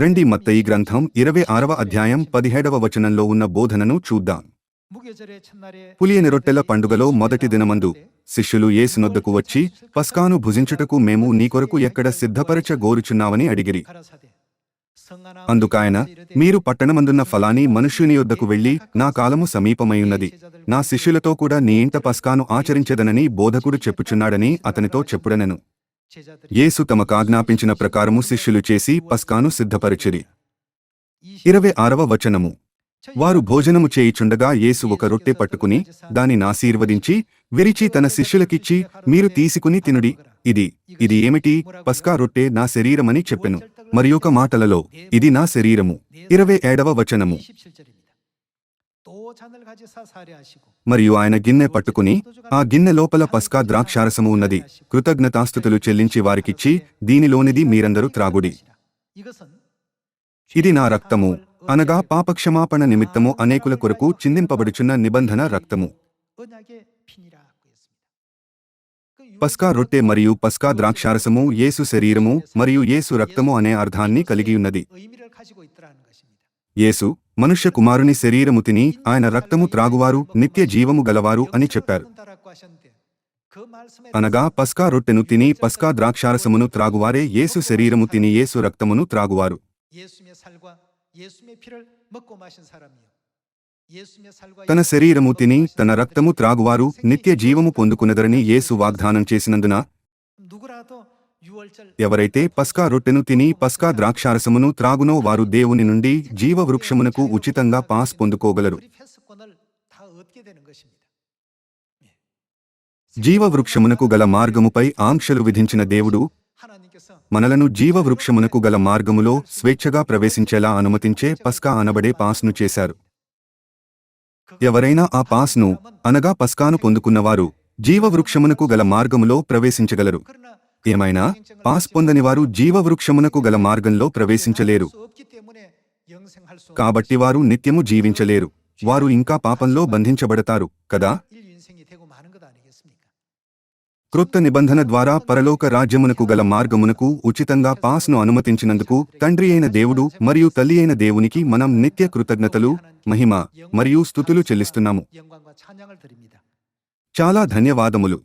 రెండి మత్తయి గ్రంథం ఇరవై ఆరవ అధ్యాయం పదిహేడవ వచనంలో ఉన్న బోధనను చూద్దాం. పులియని రొట్టెల పండుగలో మొదటి దినమందు శిష్యులు యేసునొద్దకు వచ్చి పస్కాను భుజించుటకు మేము నీ కొరకు ఎక్కడ సిద్ధపరచ గోరుచున్నావని అడిగిరి. అందుకాయన మీరు పట్టణమందున్న ఫలాని మనుష్యుని యొద్దకు వెళ్ళి నా కాలము సమీపమైయున్నది. నా శిష్యులతో కూడా నీ ఇంట పస్కాను ఆచరించదనని బోధకుడు చెప్పుచున్నాడని అతనితో చెప్పుడనెను. యేసు తమకు ఆజ్ఞాపించిన ప్రకారము శిష్యులు చేసి పస్కాను సిద్ధపరిచిరి. ఇరవై ఆరవ వచనము. వారు భోజనము చేయిచుండగా యేసు ఒక రొట్టె పట్టుకుని దానిని ఆశీర్వదించి విరిచి తన శిష్యులకిచ్చి మీరు తీసుకుని తినుడి. ఇది ఇది ఏమిటి? పస్కా రొట్టె నా శరీరమని చెప్పెను. మరి ఒక మాటలలో ఇది నా శరీరము. ఇరవై ఏడవ వచనము. మరియు ఆయన గిన్నె పట్టుకుని ఆ గిన్నె లోపల పస్కా ద్రాక్షారసము ఉన్నది కృతజ్ఞతాస్థుతులు చెల్లించి వారికిచ్చి దీనిలోనిది మీరందరూ త్రాగుడి ఇది నా రక్తము అనగా పాపక్షమాపణ నిమిత్తము అనేకుల కొరకు చిందింపబడుచున్న నిబంధన రక్తము పస్కా రొట్టె మరియు పస్కా ద్రాక్షారసము యేసు శరీరము మరియు యేసు రక్తము అనే అర్థాన్ని కలిగియున్నది యేసు మనుష్య కుమారుని శరీరము తిని ఆయన రక్తము త్రాగువారు నిత్య జీవము గలవారు అని చెప్పారు. అనగా పస్కా రొట్టెను తిని పస్కా ద్రాక్షారసమును త్రాగువారే యేసు శరీరము తిని యేసు రక్తమును త్రాగువారు. తన శరీరము తిని తన రక్తము త్రాగువారు నిత్య జీవము పొందుకునదరని యేసు వాగ్దానం చేసినందున ఎవరైతే పస్కా రొట్టెను తిని పస్కా ద్రాక్షారసమును త్రాగునో వారు దేవుని నుండి జీవవృక్షమునకు ఉచితంగా పాస్ పొందుకోగలరు. జీవవృక్షమునకు గల మార్గముపై ఆంక్షలు విధించిన దేవుడు మనలను జీవవృక్షమునకు గల మార్గములో స్వేచ్ఛగా ప్రవేశించేలా అనుమతించే పస్కా అనబడే పాస్ను చేశారు. ఎవరైనా ఆ పాస్ను అనగా పస్కాను పొందుకున్నవారు జీవవృక్షమునకు గల మార్గములో ప్రవేశించగలరు. ఏమైనా? పాస్ పొందనివారు జీవవృక్షమునకు గల మార్గంలో ప్రవేశించలేరు. కాబట్టి వారు నిత్యము జీవించలేరు. వారు ఇంకా పాపంలో బంధించబడతారు కదా? క్రొత్త నిబంధన ద్వారా పరలోక రాజ్యమునకు గల మార్గమునకు ఉచితంగా పాస్ను అనుమతించినందుకు తండ్రి అయిన దేవుడు మరియు తల్లి అయిన దేవునికి మనం నిత్య కృతజ్ఞతలు మహిమ మరియు స్థుతులు చెల్లిస్తున్నాము. చాలా ధన్యవాదములు.